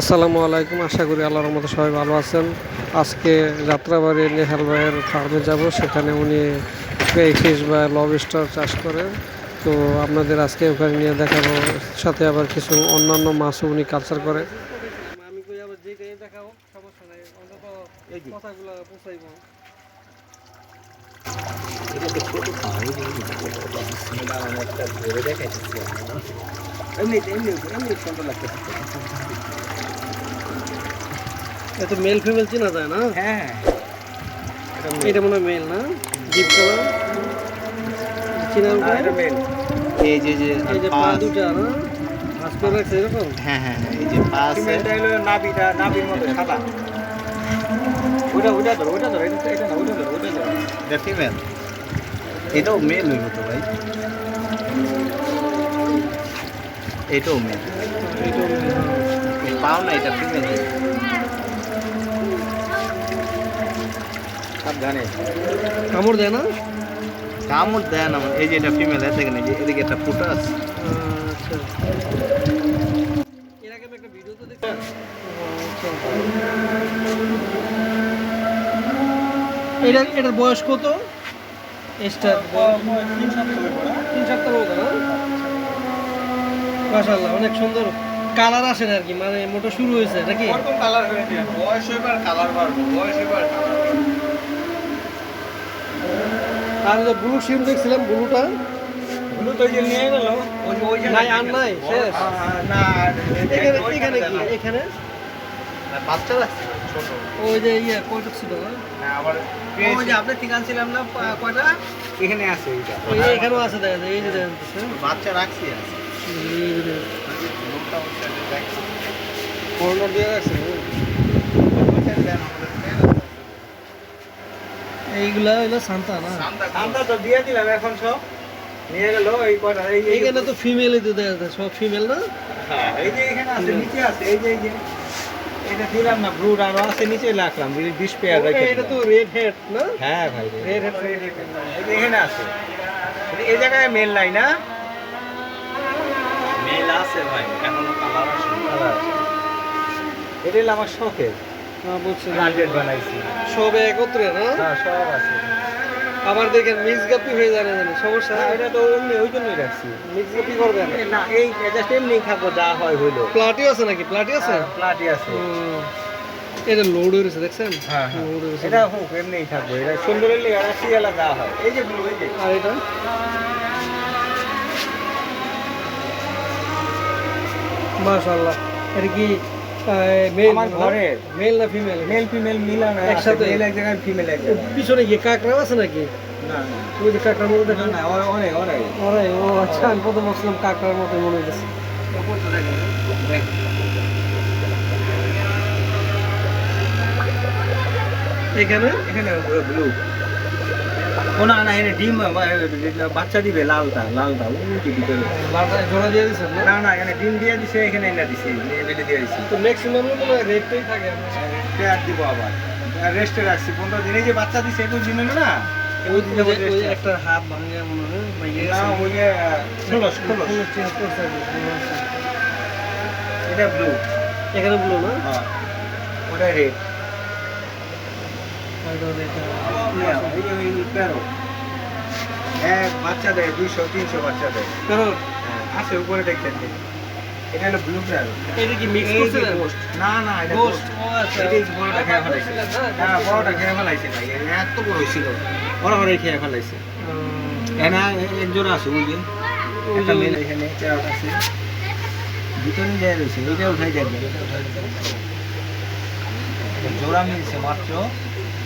আসসালামু আলাইকুম। আশা করি আল্লাহর মতো সবাই ভালো আছেন। আজকে যাত্রাবাড়ি নেহাল ভাইয়ের ফার্মে যাব। সেখানে উনি ফিশ বা লবস্টার চাষ করেন। তো আপনাদের আজকে ওখানে নিয়ে দেখাবো। সাথে আবার কিছু অন্যান্য মাছও উনি কালচার করে। আমি কই আবার দেখাবো সমস্যা নাই। অন্তত কথাগুলো পৌঁছাইবো। এমনি এমনি এমনি সুন্দর লাগতেছে। এত মেল ফিমেল চেনা যায় না? হ্যাঁ এটা মনে হয় মেল না? জিপ করা চিনার উপায় এই যে যে এই যে পা দুটা না? ভাঁজ করে রাখছে এরকম? হ্যাঁ হ্যাঁ হ্যাঁ, এই যে পা আছে। ফিমেলটা হলো নাবিটা নাবির মতো সাদা। ওটা ওটা ধরো ওটা ধরো এটা এটা না ওটা ধরো ওটা ধরো। এটা ফিমেল এটাও মেল হইব তো ভাই। এটাও মেল এইটাও মেল, হ্যাঁ। পাও না এটা ফিমেল সাবধানে কামড় দেয় না? কামড় দেয় না এই যে এটা ফিমেল এর দেখেন এই যে এদিকে একটা ফুটা আছে। আচ্ছা। এর আগে আমি একটা ভিডিও তো দেখছি এটা এটার বয়স কত? স্টার তিন সপ্তাহ অনেক সুন্দর। কালার আসে না আর কি মানে মোটা শুরু হয়েছে নাকি? কালার হয়েছে বয়স এবার কালার বাড়বো বয়স এবার আর যে ব্লু শিম দেখছিলাম ব্লুটা। তো যে নিয়ে গেল। ওই যে নাই, আর নাই, শেষ। না এখানে এখানে কি। এখানে? বাচ্চা ছোট। ওই যে ইয়ে কয়টা ছিল না? না, আবার ওই যে আপনি ঠিক আনছিলাম না কয়টা? এখানে আছে এইটা। ওই এখানেও আছে দেখা যায় এই যে বাচ্চা রাখছি আছে দিয়ে রাখছে হ্যাঁ। ওই সাইডে দেন আমাদের ফ্যান এইগুলা হইল সান্তা না? আছে। আমরা তো দিয়ে দিলাম এখন সব। নিয়ে গেল এই কটা এই এইখানে তো ফিমেলই তো দেখা যায় সব ফিমেল না? হ্যাঁ, এই যে এখানে আছে নিচে আছে এই যে এই যে। এটা দিলাম না ব্রুড আর আছে নিচে রাখলাম বিশ পেয়ার রেখে এটা তো রেড হেড না? হ্যাঁ ভাই রেড হেড এই যে এখানে আছে। এই জায়গায় মেল নাই না মেল আছে ভাই এখনও কালার আসে এটা হলো আমার শখের। হ্যাঁ সব একত্রে না? হ্যাঁ সব আছে। আবার দেখেন মিক্স গাপি হয়ে যায় না জানি সমস্যা? হ্যাঁ, এটা তো এমনি ওই জন্যই রাখছি। মিক্স গাপি করবেন না এই জাস্ট এমনি খাব যা হয় হইল। প্লাটিও আছে নাকি? প্লাটি আছে? প্লাটি আছে। হুম। এটা লোড হয়েছে দেখছেন? হ্যাঁ হ্যাঁ। এটা হোক এমনিই থাকব এটা সুন্দর হলে আর সিরিয়ালা যা হয়। এই যে ব্লু এই যে। আর এটা? মাশাআল্লাহ। এটা কি আমার ঘরের। মেল না ফিমেল মেল ফিমেল মিলানো একসাথে? একসাথে? মেল এক জায়গায় ফিমেল এক জায়গায়। পিছনে কি কাকড়া আছে নাকি? না না। ওই যে কাকড়ার মতো না না অনেক অনেক ও আচ্ছা আমি প্রথম ভাবছিলাম কাকড়ার মতো মনে হইতেছে। এখানে? এখানে ব্লু ও না না এখানে ডিম বাচ্চা দিবে লালটা লালটা উল্টি ভিতরে জোড়া দিয়ে দিচ্ছেন না? না এখানে ডিম দিয়ে দিছে এখানে এনে দিছে লেবেলে দিয়ে দিছি। তো ম্যাক্সিমাম মনে হয় রেটটাই থাকে। দিব আবার। রেস্টে রাখছি পনেরো দিনে। যে বাচ্চা দিছে একুশ দিন না একটা হাত ভাঙে মনে হয় ষোলো এটা ব্লু এখানে বলো না? হ্যাঁ। ওটা রেড হয়তো এটা তেরো। এক বাচ্চা দেয় দুইশো তিনশো বাচ্চা দেয়। কারণ হ্যাঁ, আছে উপরে দেখতে এটা হলো ব্লু প্যারো এটা কি মিক্স করছিলেন না? না এটা গোস্ট ও আচ্ছা। এটাই বড়টা খেয়ে ফেলাইছে। হ্যাঁ বড়টা খেয়ে ফেলাইছে ভাই। এত বড় হয়েছিল। বড় বড় খেয়ে ফেলাইছে। এনা এক আছে ওই যে। একটা মেল এখানে প্যারট আছে। ভিতরে যায় রয়েছে এটা উঠাই যাবে এটা উঠাই যাবে জোড়া মিলছে মাত্র।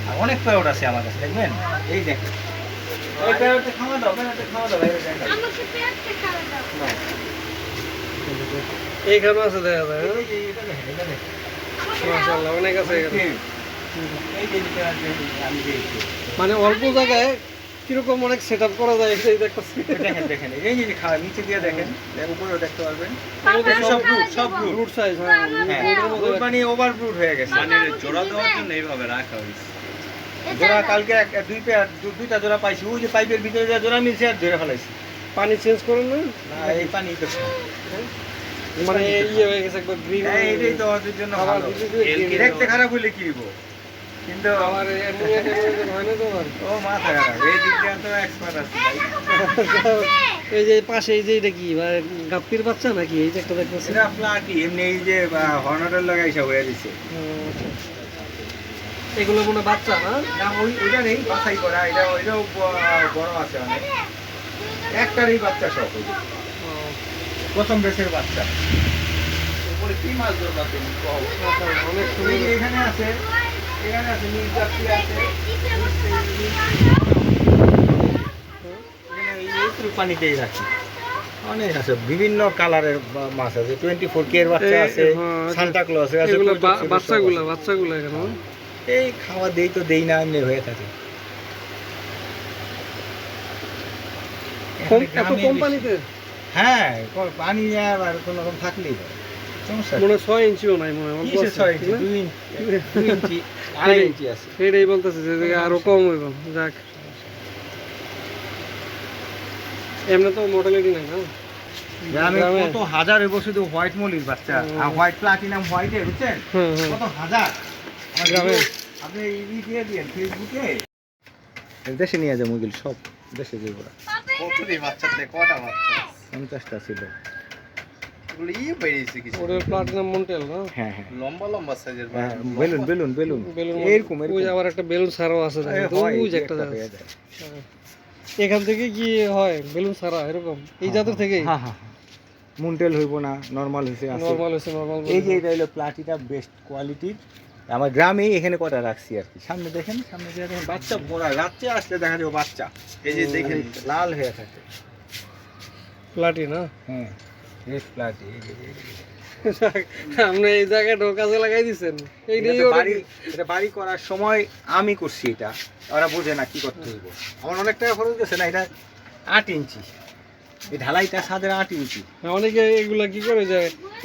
আর অনেক প্যারট আছে আমার কাছে দেখবেন? এই দেখেন। এই প্যারটে খাওয়া দাও প্যারটে খাওয়া দাও এই দেখেন। আমাকে পেটটা খাওয়া দাও। এইখানেও আছে দেখা যায় এই যে এটা দেখেন এটা দেখেন। মাশাআল্লাহ অনেক আছে এখানে। এই যে যেটা আছে, আমি দিয়েছি। মানে অল্প জায়গায় কীরকম অনেক সেট আপ করা যায় এটাই দেখতেছি। দেখেন দেখেন এই যে খাওয়া নিচে দিয়ে দেখেন। এর উপরেও দেখতে পারবেন। সব ব্রুট সব রুট সাইজ হ্যাঁ হ্যাঁ মধ্যে ব্রুট মানে ওভার হয়ে গেছে। মানে জোড়া দেওয়ার জন্য এইভাবে রাখা হয়েছে। জোড়া কালকে এক দুই পেয়ার দুইটা জোড়া পাইছি। ওই যে পাইপের ভিতরে যে জোড়া মিলছে আর ধরে ফেলাইছি। পানি চেঞ্জ করেন না? না এই পানি তো মানে ইয়ে হয়ে গেছে একবার গ্রিন হ্যাঁ, এটাই তো ওদের জন্য ভালো। দেখতে খারাপ হইলে কি হইব? কিন্তু আমার হয় না তো আমার ও মাথা খারাপ। এই দিক তো এক্সপার্ট আছে এই যে পাশে এই যে এটা কি মানে গাপ্পির বাচ্চা নাকি? এই যে একটা দেখতেছি। এটা প্লাটি এমনি এই যে হর্নারের হয়ে দিছে এগুলো হয় বাচ্চা না। না ওই ওইটা নেই বাছাই করা। এটা ওইটাও বড় আছে অনেক। একটারই বাচ্চা সব ওই প্রথম বেসের বাচ্চা। উপরে কি মাছ ধরবা তুমি? অনেক এই এখানে আছে এখানে আছে আছে। এখানে এই একটু পানিতেই রাখি। অনেক আছে বিভিন্ন কালারের মাছ আছে। টোয়েন্টি ফোর কে এর বাচ্চা আছে হ্যাঁ, সান্তা আছে বাচ্চাগুলো আছে। বাচ্চাগুলো এখানে। এই খাওয়া দেই তো দেই না এমনি হয়ে থাকে। হ্যাঁ পানি আর কোনো রকম থাকলেই সমস্যা মনে ছয় ইঞ্চিও নাই মনে হয় অল্প কিসের আছে, ছয় ইঞ্চি? দুই ইঞ্চি, আড়াই ইঞ্চি আছে। সেটাই বলতেছে যে আরও কম হইব যাক। এমনি তো নাই না? গ্রামে গ্রামে? কত হাজার হইব শুধু হোয়াইট মলির বাচ্চা। আর হোয়াইট প্লাটিনাম হোয়াইটে বুঝছেন? কত হাজার। গ্রামে? আপনি ই দিয়ে দিয়ে ফেসবুকে দেশে নিয়ে যাব ওইগুলো সব দেশে যাব কতটি বাচ্চাতে কটা বাচ্চা পঞ্চাশটা ছিল ইয়ে হ্যাঁ হ্যাঁ হ্যাঁ, বেলুন বেলুন বেলুন এরকম আবার একটা বেলুন ছাড়াও আছে হয়, একটা। হয়ে। হ্যাঁ। এখান থেকে কি হয় বেলুন ছাড়া এরকম এই জাতের থেকে হ্যাঁ হ্যাঁ মুন্টেল হইব না নর্মাল হইছে আছে নর্মাল হয়েছে নর্মাল এই যে এটা হলো প্লাটিটা বেস্ট কোয়ালিটির আমার গ্রামে এখানে কটা রাখছি আর কি। সামনে দেখেন সামনে দিয়ে দেখেন বাচ্চা ভরা রাত্রে আসলে দেখা যাবে বাচ্চা। এই যে দেখেন লাল হয়ে থাকে। প্লাটি না? হ্যাঁ রেড প্লাটি আপনি এই জায়গায় ঢোকাজে লাগাই ওরা বাড়ি এটা বাড়ি করার সময় আমি করছি এটা। ওরা বোঝে না কি করতে হইব। আমার অনেক টাকা খরচ গেছে না এটা আট ইঞ্চি। এই ঢালাইটা সাদের আট ইঞ্চি হ্যাঁ, অনেকে এগুলা কি করে যে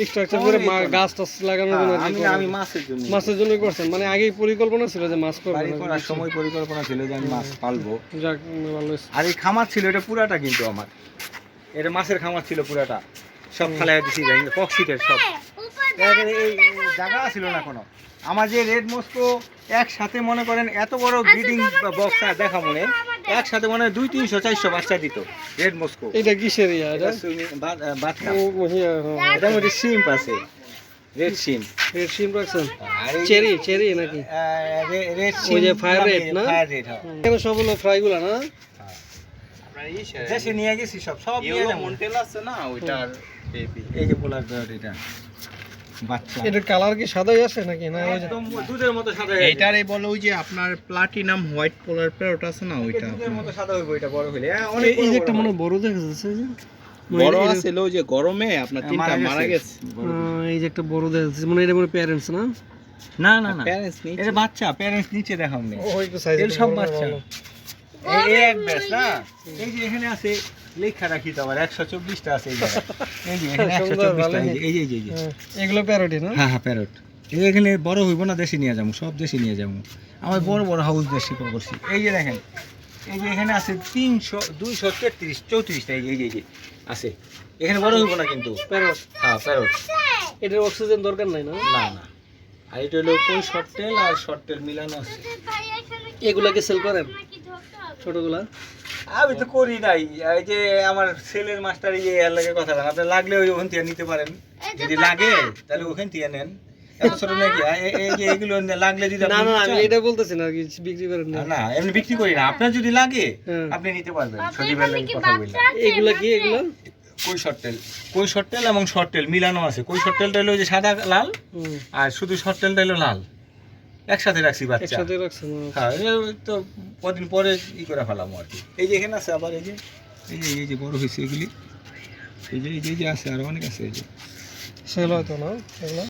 স্ট্রাকচার করে। গাছ টাছ লাগানোর জন্য হ্যাঁ, আমি আমি মাছের জন্য মাছের জন্য করছেন? মানে আগেই পরিকল্পনা ছিল যে মাছ করার সময় পরিকল্পনা ছিল যে আমি মাছ পালবো। যাক ভালো আর এই খামার ছিল এটা পুরাটা কিন্তু আমার। এটা মাছের খামার ছিল পুরাটা। সব ফালাই দিছি কক্সিটের সব। এখানে এই জায়গা ছিল না কোনো। আমার যে রেড মস্কো একসাথে মনে করেন এত বড় ব্রিডিং বক্স দেখা মনে একসাথে মনে হয় দুই তিনশো চারশো বাচ্চা দিত। Red Moscow. এটা কিসের এটা? মধ্যে সিম্প আছে। রেড সিম রেড সিম রাখছেন চেরি চেরি নাকি? রেড যে না? ফায়ার রেড হ্যাঁ। সব হলো ফ্রাই গুলা না? আপনার ই সে- নিয়ে গেছি সব সব নিয়ে মন্টেল আছে না? ওইটার এই যে পোলার এটা। বাচ্চা। এটার কালার কি সাদাই আছে নাকি? না ওই দুধের মতো সাদা এইটারে বলে ওই যে আপনার প্লাটিনাম হোয়াইট পোলার প্যারট আছে না ওইটা দুধের মতো সাদা হইব এটা বড় হইলে। হ্যাঁ, অনেক এই- এই যে একটা মনে বড় দেখা যাচ্ছে যে। বড় যে গরমে আপনার হ্যাঁ, তিনটা মারা গেছে। এই যে একটা বড় দেখা যাচ্ছে মানে এটা মনে প্যারেন্টস না? না না না। প্যারেন্টস নিচে। এটা বাচ্চা প্যারেন্টস নিচে নেই। সাইজ এর সব বাচ্চা। এই এই এক ব্যাস না? এই যে এখানে আছে লেখা রাখি তো আবার একশো চব্বিশটা আছে এই যে। এখানে একশো চব্বিশটা এই যে এই যে এগুলো প্যারোটি না? হ্যাঁ হ্যাঁ প্যারট। এখানে বড় হইব না দেশে নিয়ে যাব সব দেশে নিয়ে যাব। আমার বড় বড় হাউস দেশে করছি। এই যে দেখেন এই যে এখানে আছে তিনশো দুইশো তেত্রিশ চৌত্রিশটা এই যে এই যে এই যে আছে। এখানে বড় হইব না কিন্তু। প্যারট। হ্যাঁ প্যারট। এটার অক্সিজেন দরকার নাই না? না না। আর এটা হলো কোন শর্ট টেল আর শর্ট টেল মিলানো আছে। এগুলাকে সেল করেন? ছোটগুলা? আমি তো করি নাই। এই যে আমার ছেলের মাস্টার ইয়ে এর লাগে কথা বলেন। আপনি লাগলে ওই ওখান থেকে নিতে পারেন। যদি লাগে তাহলে ওখান থেকে নেন। এত ছোট নাকি? এই যে এগুলো লাগলে যদি না না আমি এটা বলতেছি না বিক্রি করেন না না এমনি বিক্রি করি না। আপনার যদি লাগে হ্যাঁ। আপনি নিতে পারবেন। লাগে কথা বললাম। এগুলা কি এগুলা? কই শর্ট টেল কই শর্ট টেল এবং শর্ট টেল মিলানো আছে। কই শর্ট টেলটা হলো যে সাদা লাল আর শুধু শর্ট টেলটা হলো লাল। একসাথে রাখছি বাচ্চা। একসাথে রাখছেন হ্যাঁ এই তো কদিন পরে ই করে ফেলাম আর কি। এই যে এখানে আছে আবার এই যে এই যে এই যে বড় হয়েছে এগুলি। এই যে এই যে আছে আর অনেক আছে এই যে। সেগুলো হয়তো না এগুলা?